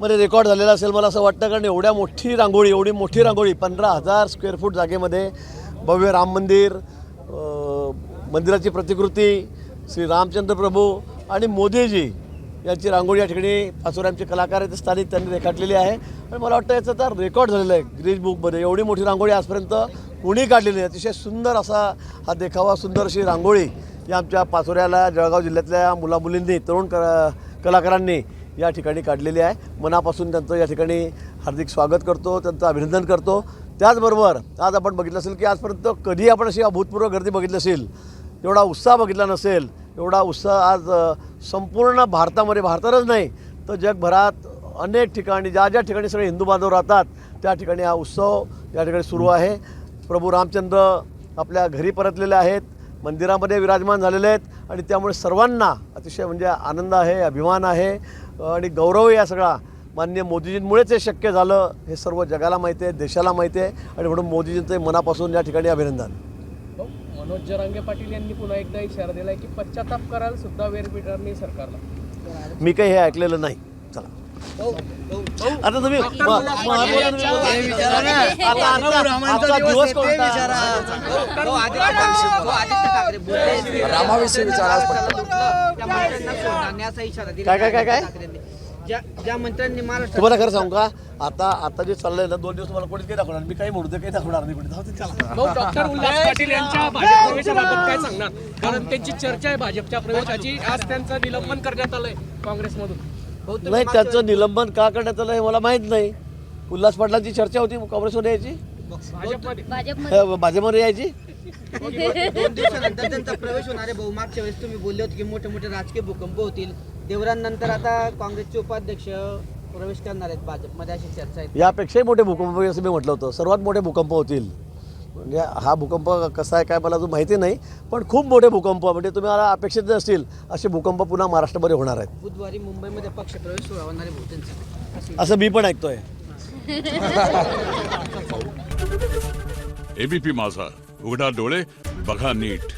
मध्ये रेकॉर्ड झालेला असेल मला असं वाटतं कारण एवढ्या मोठी रांगोळी एवढी मोठी रांगोळी पंधरा हजार स्क्वेअर फूट जागेमध्ये भव्य राम मंदिर मंदिराची प्रतिकृती श्री रामचंद्र प्रभू आणि मोदीजी यांची रांगोळी या ठिकाणी पाचोऱ्यांचे कलाकार आहेत स्थानिक त्यांनी रेखाटलेली आहे. आणि मला वाटतं याचं तर रेकॉर्ड झालेलं आहे ग्रीज बुकमध्ये एवढी मोठी रांगोळी आजपर्यंत कोणी काढलेली नाही. अतिशय सुंदर असा हा देखावा सुंदर अशी रांगोळी या आमच्या पाचोऱ्याला जळगाव जिल्ह्यातल्या मुलामुलींनी तरुण क कलाकारांनी या ठिकाणी काढलेली आहे. मनापासून त्यांचं या ठिकाणी हार्दिक स्वागत करतो त्यांचं अभिनंदन करतो. त्याचबरोबर आज आपण बघितलं असेल की आजपर्यंत कधी आपण अशी अभूतपूर्व गर्दी बघितली असेल एवढा उत्साह बघितला नसेल एवढा उत्साह आज संपूर्ण भारतामध्ये भारतातच नाही तर जगभरात अनेक ठिकाणी ज्या ज्या ठिकाणी सगळे हिंदू बांधव राहतात त्या ठिकाणी हा उत्सव या ठिकाणी सुरू आहे. प्रभू रामचंद्र आपल्या घरी परतलेले आहेत. मंदिरामध्ये विराजमान झालेले आहेत आणि त्यामुळे सर्वांना अतिशय म्हणजे आनंद आहे अभिमान आहे आणि गौरव या सगळा. मान्य मोदीजींमुळेच हे शक्य झालं हे सर्व जगाला माहिती आहे देशाला माहिती आहे आणि म्हणून मोदीजींचं मनापासून या ठिकाणी अभिनंदन. भाऊ, मनोज जरांगे पाटील यांनी पुन्हा एकदा इशारा दिलाय की पश्चाताप करायला सुद्धा नाही सरकारला. मी काही हे ऐकलेलं नाही. चला. आता तुम्ही कोणता? रामाविषयी विचार काय- काय- काय- काय? ज्या ज्या मंत्र्यांनी महाराष्ट्र तुम्हाला खरं सांगू का? आता आता जे चाललंय ना दोन दिवस मला कोणीच काही दाखवणार मी काही म्हणू दे काही दाखवणार नाही कोणी. जाऊ डॉक्टर उल्हास पाटील यांच्या भाजप प्रवेशाबाबत काय सांगणार? कारण त्यांची चर्चा आहे भाजपच्या प्रवेशाची. आज त्यांचं निलंबन करण्यात आलंय काँग्रेसमधून. नाही त्याचं निलंबन का करण्यात आलं हे मला माहीत नाही. उल्हास पाटलांची चर्चा होती काँग्रेसमध्ये यायची. भाजपमध्ये. यायची. दोन दिवसानंतर त्यांचा प्रवेश होणार आहे. भाऊ मागच्या वेळेस तुम्ही बोलले होते की मोठे मोठे राजकीय भूकंप होतील. देवरांनंतर आता काँग्रेसचे उपाध्यक्ष प्रवेश करणार आहेत भाजपमध्ये अशी चर्चा आहे. यापेक्षाही मोठे भूकंप असं मी म्हटलं होतं. सर्वात मोठे भूकंप होतील. म्हणजे हा भूकंप कसा आहे काय मला अजून माहिती नाही पण खूप मोठे भूकंप म्हणजे तुम्ही मला अपेक्षित असतील असे भूकंप पुन्हा महाराष्ट्रामध्ये होणार आहेत. बुधवारी मुंबईमध्ये पक्ष प्रवेश सोहळा अशी असं मी पण ऐकतोय. एबीपी माझा उघडा डोळे बघा नीट.